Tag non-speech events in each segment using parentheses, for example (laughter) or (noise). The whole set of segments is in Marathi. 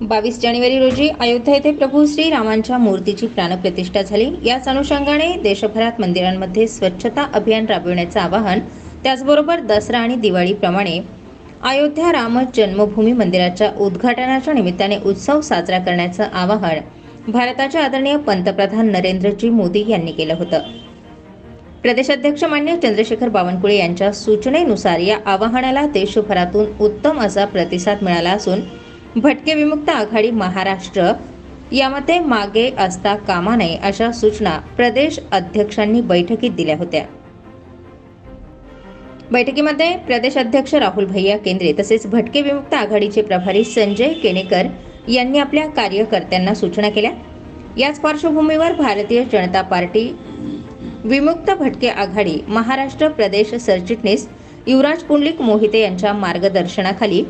बावीस जानेवारी रोजी अयोध्या येथे प्रभू श्रीरामांच्या मूर्तीची प्राणप्रतिष्ठा झाली. याच अनुषंगाने देशभरात मंदिरांमध्ये स्वच्छता अभियान राबविण्याचं आवाहन त्याचबरोबर दसरा आणि दिवाळीप्रमाणे अयोध्या राम जन्मभूमी मंदिराच्या उद्घाटनाच्या निमित्ताने उत्सव साजरा करण्याचं आवाहन भारताचे आदरणीय पंतप्रधान नरेंद्रजी मोदी यांनी केलं होतं. प्रदेशाध्यक्ष मान्य चंद्रशेखर बावनकुळे यांच्या सूचनेनुसार या आवाहनाला देशभरातून उत्तम असा प्रतिसाद मिळाला असून भटके विमुक्त आघाडी महाराष्ट्र. यामध्ये मागे असता कामा नये अशा सूचना प्रदेश अध्यक्षांनी बैठकीत दिल्या होत्या. बैठकीमध्ये प्रदेश अध्यक्ष राहुल भैया केंद्रे तसेच भटके विमुक्त आघाडीचे प्रभारी संजय केणेकर यांनी आपल्या कार्यकर्त्यांना सूचना केल्या. याच पार्श्वभूमीवर भारतीय जनता पार्टी विमुक्त भटके आघाडी महाराष्ट्र प्रदेश सरचिटणीस युवराज पुंडलिक मोहिते यांच्या मार्गदर्शनाखाली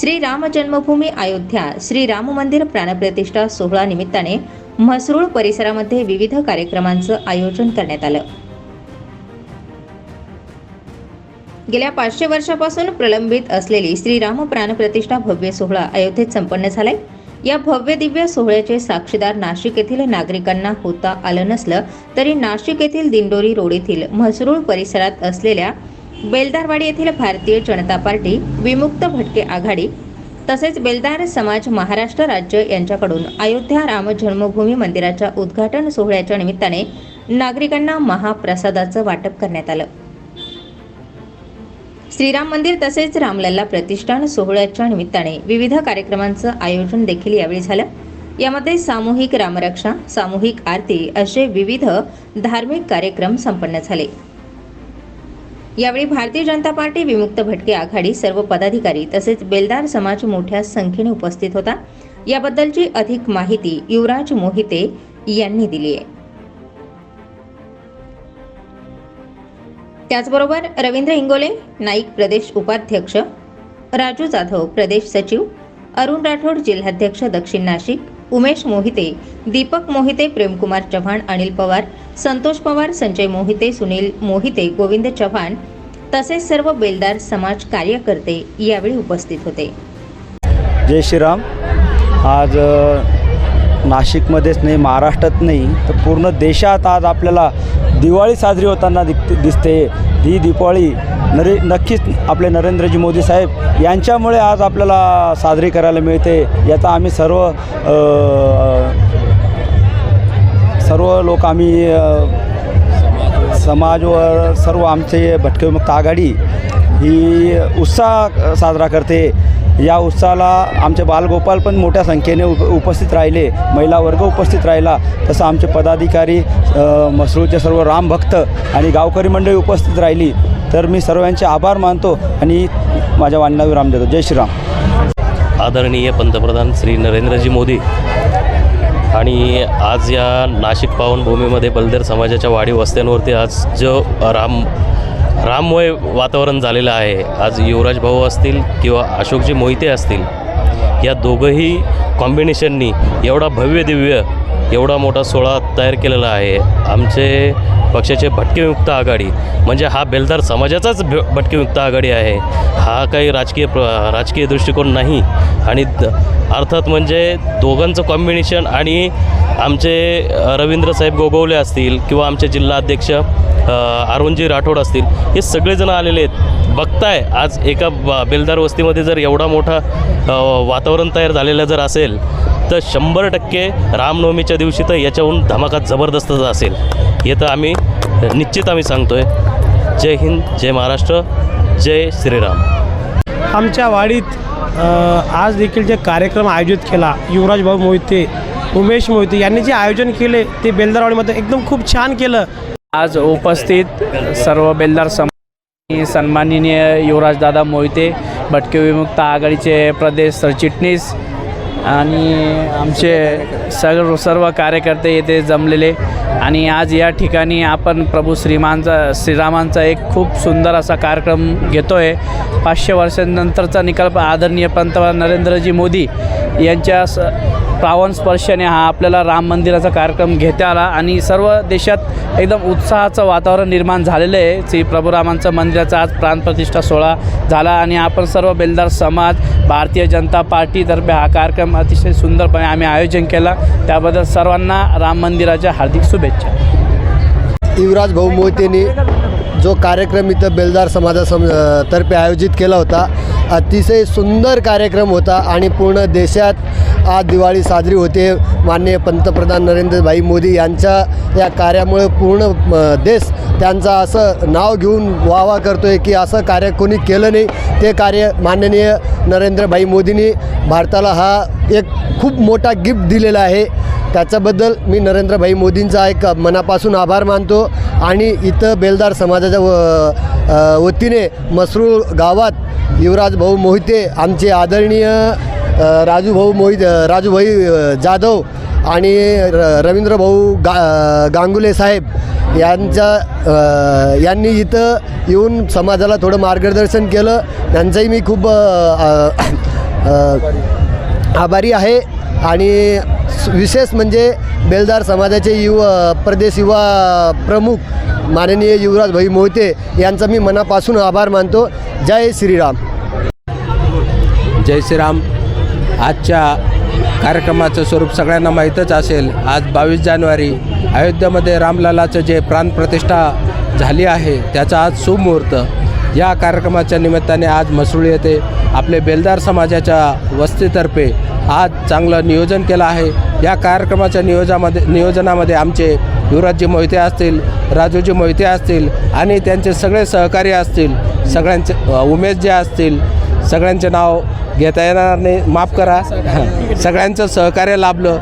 श्री राम जन्मभूमी अयोध्या श्री राम मंदिर प्राणप्रतिष्ठा सोहळा निमित्ताने म्हसरूळ परिसरामध्ये विविध कार्यक्रमांचं आयोजन करण्यात आलं. गेल्या पाचशे वर्षापासून प्रलंबित असलेली श्रीराम प्राणप्रतिष्ठा भव्य सोहळा अयोध्येत संपन्न झालाय. या भव्य दिव्य सोहळ्याचे साक्षीदार नाशिक येथील नागरिकांना होता आलं नसलं तरी नाशिक येथील दिंडोरी रोड येथील म्हसरूळ परिसरात असलेल्या बेलदारवाडी येथील भारतीय जनता पार्टी विमुक्त भटके आघाडी तसेच बेलदार समाज महाराष्ट्र राज्य यांच्याकडून अयोध्या राम जन्मभूमी मंदिराच्या उद्घाटन सोहळ्याच्या निमित्ताने नागरिकांना महाप्रसादाचं वाटप करण्यात आलं. श्रीराम मंदिर तसेच रामलल्ला प्रतिष्ठान सोहळ्याच्या निमित्ताने विविध कार्यक्रमांचं आयोजन देखील यावेळी झालं. यामध्ये सामूहिक रामरक्षा सामूहिक आरती असे विविध धार्मिक कार्यक्रम संपन्न झाले. यावेळी भारतीय जनता पार्टी विमुक्त भटके आघाडी सर्व पदाधिकारी तसेच बेलदार समाज मोठ्या संख्येने उपस्थित होता. याबद्दलची अधिक माहिती युवराज मोहिते यांनी दिली आहे. त्याचबरोबर रवींद्र इंगोले नाईक प्रदेश उपाध्यक्ष राजू जाधव प्रदेश सचिव अरुण राठोड जिल्हाध्यक्ष दक्षिण नाशिक उमेश मोहिते दीपक मोहिते प्रेमकुमार चव्हाण अनिल पवार संतोष पवार संजय मोहिते सुनील मोहिते गोविंद चव्हाण तसेच सर्व बेलदार समाज कार्यकर्ते यावेळी उपस्थित होते. जय श्रीराम. आज नाशिकमध्येच नाही महाराष्ट्रात नाही तर पूर्ण देशात आज आपल्याला दिवाळी साजरी होताना दिसते. ही दिवाळी नरे नक्कीच आपले नरेंद्रजी मोदी साहेब यांच्यामुळे आज आपल्याला साजरी करायला मिळते. याचा आम्ही सर्व सर्व लोक आम्ही समाजवर सर्व आमचे भटके विमुक्त आघाडी ही उत्साह साजरा करते. या उत्साहाला आमचे बालगोपाल पण मोठ्या संख्येने उप उपस्थित राहिले. महिला वर्ग उपस्थित राहिला. तसं आमचे पदाधिकारी मसरूळचे सर्व रामभक्त आणि गावकरी मंडळी उपस्थित राहिली. तर मी सर्वांचे आभार मानतो आणि माझ्या वाणीला राम देतो. जय श्रीराम. आदरणीय पंतप्रधान श्री नरेंद्रजी मोदी आणि आज या नाशिक पावनभूमीमध्ये बलदेर समाजाच्या वाढीव वस्त्यांवरती आज जो राम राममय वातावरण झालेलं आहे. आज युवराज भाऊ असतील किंवा अशोकजी मोहिते असतील या दोघंही कॉम्बिनेशननी एवढा भव्य दिव्य एवढा मोठा सोहळा तयार केलेला आहे. आमचे पक्षाचे भटकेमुक्त आघाडी म्हणजे हा बेलदार समाजाचाच भ भटकेमुक्त आघाडी आहे. हा काही राजकीय प्र राजकीय दृष्टिकोन नाही. आणि अर्थात म्हणजे दोघांचं कॉम्बिनेशन आणि आमचे रवींद्रसाहेब रवींद्र साहेब गोगवले असतील किंवा आमचे जिल्हाध्यक्ष अरुणजी राठोड असतील हे सगळेजण आलेले आहेत. बघताय आज एका ब- बेलदार वस्तीमध्ये जर एवढा मोठा वातावरण तयार झालेलं जर असेल तर शंभर टक्के रामनवमीच्या दिवशी तर याच्याहून धमाका जबरदस्तच असेल. हे तर आम्ही निश्चित आम्ही सांगतो आहे जय हिंद जय महाराष्ट्र जय श्रीराम. आमच्या वाडीत आज देखील जे कार्यक्रम आयोजित केला युवराज भाऊ मोहिते उमेश मोहिते यांनी जे आयोजन केले ते बेलदारवाडीमध्ये एकदम खूप छान केलं. आज उपस्थित सर्व बेलदार सम सन्माननीय युवराजदादा मोहिते भटके विमुक्त आघाडीचे प्रदेश सरचिटणीस आणि आमचे सर्व सर्व कार्यकर्ते येथे जमलेले. आणि आज या ठिकाणी आपण प्रभू श्रीमानचा श्रीरामांचा एक खूप सुंदर असा कार्यक्रम घेतो आहे पाचशे वर्षांनंतरचा निकाल आदरणीय पंतप्रधान नरेंद्रजी मोदी यांच्या स पावन स्पर्शाने हा आपल्याला राम मंदिराचा कार्यक्रम घेता आला आणि सर्व देशात एकदम उत्साहाचं वातावरण निर्माण झालेलं आहे. श्री प्रभुरामांचं मंदिराचा आज प्राणप्रतिष्ठा सोहळा झाला आणि आपण सर्व बेलदार समाज भारतीय जनता पार्टीतर्फे हा कार्यक्रम अतिशय सुंदरपणे आम्ही आयोजन केला. त्याबद्दल सर्वांना राम मंदिराच्या हार्दिक शुभेच्छा. युवराज भाऊ मोहितेने जो कार्यक्रम इथं बेलदार समाजा सम तर्फे आयोजित केला होता अतिशय सुंदर कार्यक्रम होता आणि पूर्ण देशात आज दिवाळी साजरी होते. माननीय पंतप्रधान नरेंद्रभाई मोदी यांच्या या कार्यामुळे पूर्ण देश त्यांचं असं नाव घेऊन वावा करतो आहे की असं कार्य कोणी केलं नाही. ते कार्य माननीय नरेंद्रभाई मोदींनी भारताला हा एक खूप मोठा गिफ्ट दिलेला आहे. त्याच्याबद्दल मी नरेंद्रभाई मोदींचा एक मनापासून आभार मानतो. आणि इथं बेलदार समाजाच्या व वतीने मसरूळ गावात युवराज भाऊ मोहिते आमचे आदरणीय राजूभाऊ मोहित राजूभाई जाधव आणि र रवींद्र भाऊ गा गांगुले साहेब यांच्या यांनी इथं येऊन समाजाला थोडं मार्गदर्शन केलं. त्यांचंही मी खूप आभारी आहे. आणि विशेष म्हणजे बेलदार समाजाचे युवा प्रदेश युवा प्रमुख माननीय युवराज भाई मोहिते यांचा मी मनापासून आभार मानतो. जय श्रीराम. जय श्रीराम. आजच्या कार्यक्रमाचं स्वरूप सगळ्यांना माहीतच असेल आज बावीस जानेवारी अयोध्येमध्ये रामलालाचं जे प्राणप्रतिष्ठा झाली आहे त्याचा आज सुमुहूर्त. या कार्यक्रमाच्या निमित्ताने आज मसरूळ येथे आपले बेलदार समाजाच्या वस्तीतर्फे आज चांगलं नियोजन केलं आहे. या कार्यक्रमाच्या नियोजामध्ये नियोजनामध्ये आमचे युवराजजी मोहिते असतील राजूजी मोहिते असतील आणि त्यांचे सगळे सहकारी असतील सगळ्यांचे उमेश जे असतील सगळ्यांचे नाव घेता येणार नाही. माफ करा. (laughs) सगळ्यांचं सहकार्य लाभलं.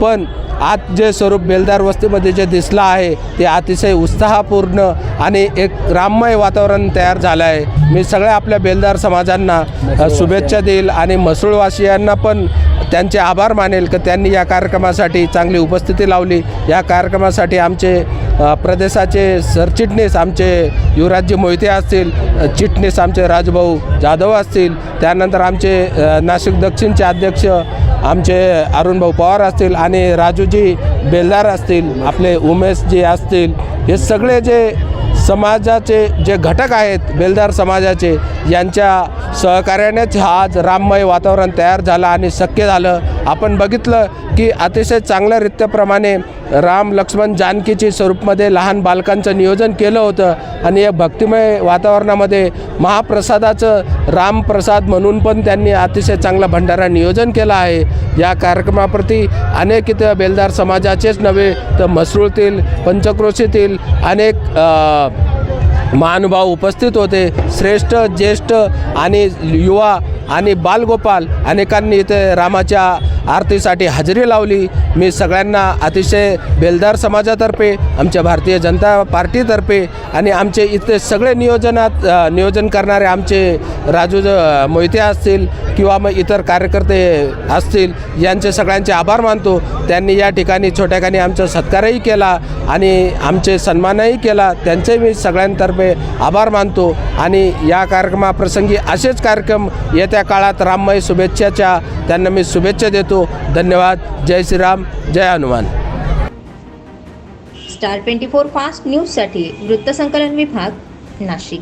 पण आज जे स्वरूप बेलदार वस्तीमध्ये जे दिसलं आहे ते अतिशय उत्साहपूर्ण आणि एक राममय वातावरण तयार झालं आहे. मी सगळ्या आपल्या बेलदार समाजांना शुभेच्छा देईल आणि मसूळवासियांना पण त्यांचे आभार मानेल की त्यांनी या कार्यक्रमासाठी चांगली उपस्थिती लावली. या कार्यक्रमासाठी आमचे प्रदेशाचे सरचिटणीस आमचे युवराजजी मोहिते असतील चिटणीस आमचे राजभाऊ जाधव असतील त्यानंतर आमचे नाशिक दक्षिणचे अध्यक्ष आमचे अरुणभाऊ पवार असतील आणि राजूजी बेलदार असतील आपले उमेशजी असतील हे सगळे जे समाजाचे जे घटक आहेत बेलदार समाजाचे यांच्या सहकार्यानेच हा आज राममय वातावरण तयार झालं आणि शक्य झालं. आपण बघितलं की अतिशय चांगल्या रित्याप्रमाणे राम लक्ष्मण जानकीची स्वरूपमध्ये लहान बालकांचं नियोजन केलं होतं. आणि या भक्तिमय वातावरणामध्ये महाप्रसादाचं रामप्रसाद म्हणून पण त्यांनी अतिशय चांगला भंडारा नियोजन केला आहे. या कार्यक्रमाप्रती अनेक इथं बेलदार समाजाचेच नव्हे तर मसरूळतील पंचक्रोशीतील अनेक महानुभाव उपस्थित होते. श्रेष्ठ ज्येष्ठ आणि युवा आणि बालगोपाल अनेकांनी इथे रामाच्या आरतीसाठी हजेरी लावली. मी सगळ्यांना अतिशय बेलदार समाजातर्फे आमच्या भारतीय जनता पार्टीतर्फे आणि आमचे इथे सगळे नियोजनात नियोजन करणारे आमचे राजू ज- मोहिते असतील किंवा मग इतर कार्यकर्ते असतील यांचे सगळ्यांचे आभार मानतो. त्यांनी या ठिकाणी छोट्याखानी आमचा सत्कारही केला आणि आमचे सन्मानही केला. त्यांचे मी सगळ्यांतर्फे आभार मानतो आणि या कार्यक्रमाप्रसंगी असेच कार्यक्रम येत्या काळात राममय शुभेच्छाच्या त्यांना मी शुभेच्छा देतो. धन्यवाद. जय श्रीराम. जय Hanuman. Star twenty four fast न्यूजसाठी वृत्तसंकलन विभाग नाशिक.